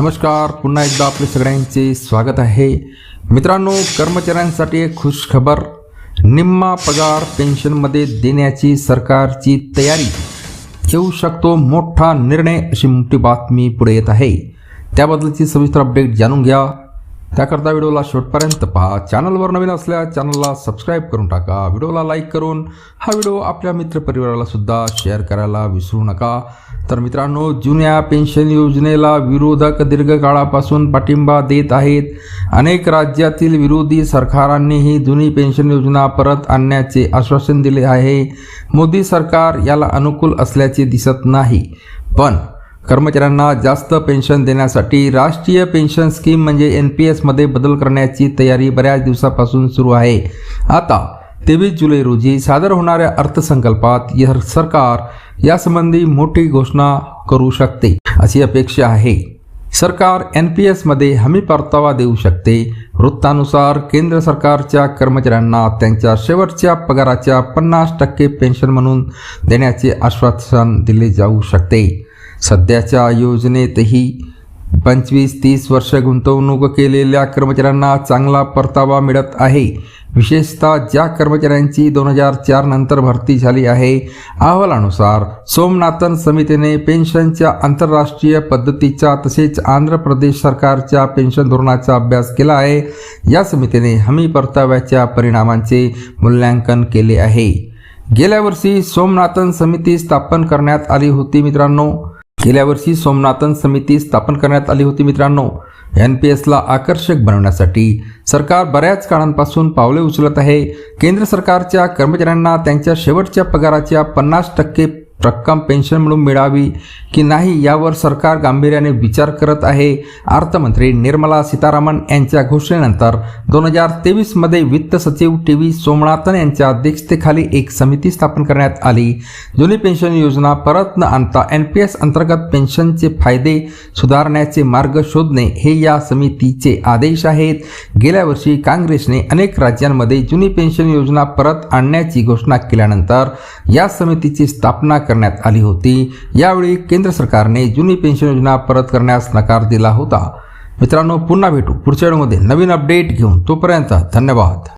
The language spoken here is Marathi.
नमस्कार पुन्हा एकदा आपले सगळ्यांचे स्वागत आहे. मित्रांनो कर्मचाऱ्यांसाठी एक खुश खबर. निम्मा पगार पेन्शनमध्ये देण्याची सरकारची तयारी. येऊ शकतो मोठा निर्णय अशी मोठी बातमी पुढे येत आहे. त्याबद्दलची सविस्तर अपडेट जाणून घ्या. त्याकरता व्हिडिओला शेवटपर्यंत पहा. चॅनलवर नवीन असल्यास चॅनलला सबस्क्राईब करून टाका. व्हिडिओला लाईक करून हा व्हिडिओ आपल्या मित्रपरिवाराला सुद्धा शेअर करायला विसरू नका. तर मित्रांनो जुन्या पेन्शन योजनेला विरोधक दीर्घकाळापासून पाठिंबा देत आहेत. अनेक राज्यातील विरोधी सरकारांनीही जुनी पेन्शन योजना परत आणण्याचे आश्वासन दिले आहे. मोदी सरकार याला अनुकूल असल्याचे दिसत नाही. पण कर्मचाऱ्यांना जास्त पेन्शन देण्यासाठी राष्ट्रीय पेन्शन स्कीम म्हणजे एन पी एसमध्ये बदल करण्याची तयारी बऱ्याच दिवसापासून सुरू आहे. आता तेवीस जुलै रोजी सादर होणाऱ्या अर्थसंकल्पात या सरकार यासंबंधी मोठी घोषणा करू शकते अशी अपेक्षा आहे. सरकार एन पी एसमध्ये हमी परतावा देऊ शकते. वृत्तानुसार केंद्र सरकारच्या कर्मचाऱ्यांना त्यांच्या शेवटच्या पगाराच्या पन्नास टक्के पेन्शन म्हणून देण्याचे आश्वासन दिले जाऊ शकते. सध्याच्या योजनेतही पंचवीस तीस वर्ष गुंतवणूक केलेल्या कर्मचाऱ्यांना चांगला परतावा मिळत आहे. विशेषतः ज्या कर्मचाऱ्यांची दोन हजार चार नंतर भरती झाली आहे अहवालानुसार सोमनाथन समितीने पेन्शनच्या आंतरराष्ट्रीय पद्धतीचा तसेच आंध्र प्रदेश सरकारच्या पेन्शन धोरणाचा अभ्यास केला आहे. या समितीने हमी परताव्याच्या परिणामांचे मूल्यांकन केले आहे. गेल्या वर्षी सोमनाथन समिती स्थापन करण्यात आली होती मित्रांनो. गेल्या वर्षी सोमनाथन समिती स्थापन करण्यात आली होती मित्रांनो. एन पी एसला आकर्षक बनवण्यासाठी सरकार बऱ्याच काळांपासून पावले उचलत आहे. केंद्र सरकारच्या कर्मचाऱ्यांना त्यांच्या शेवटच्या पगाराच्या पन्नास टक्के रक्कम पेन्शन म्हणून मिळावी की नाही यावर सरकार गांभीर्याने विचार करत आहे. अर्थमंत्री निर्मला सीतारामन यांच्या घोषणेनंतर दोन हजार तेवीसमध्ये वित्त सचिव टी व्ही सोमनाथन यांच्या अध्यक्षतेखाली एक समिती स्थापन करण्यात आली. जुनी पेन्शन योजना परत न आणता एन पी एस अंतर्गत पेन्शनचे फायदे सुधारण्याचे मार्ग शोधणे हे या समितीचे आदेश आहेत. गेल्या वर्षी काँग्रेसने अनेक राज्यांमध्ये जुनी पेन्शन योजना परत आणण्याची घोषणा केल्यानंतर या समितीची स्थापना करण्यात आली होती. यावेळी केंद्र सरकारने जुनी पेन्शन योजना परत करण्यास नकार दिला होता. मित्रांनो पुन्हा भेटू पुढच्या व्हिडिओमध्ये. नवीन अपडेट घेऊन तोपर्यंत धन्यवाद.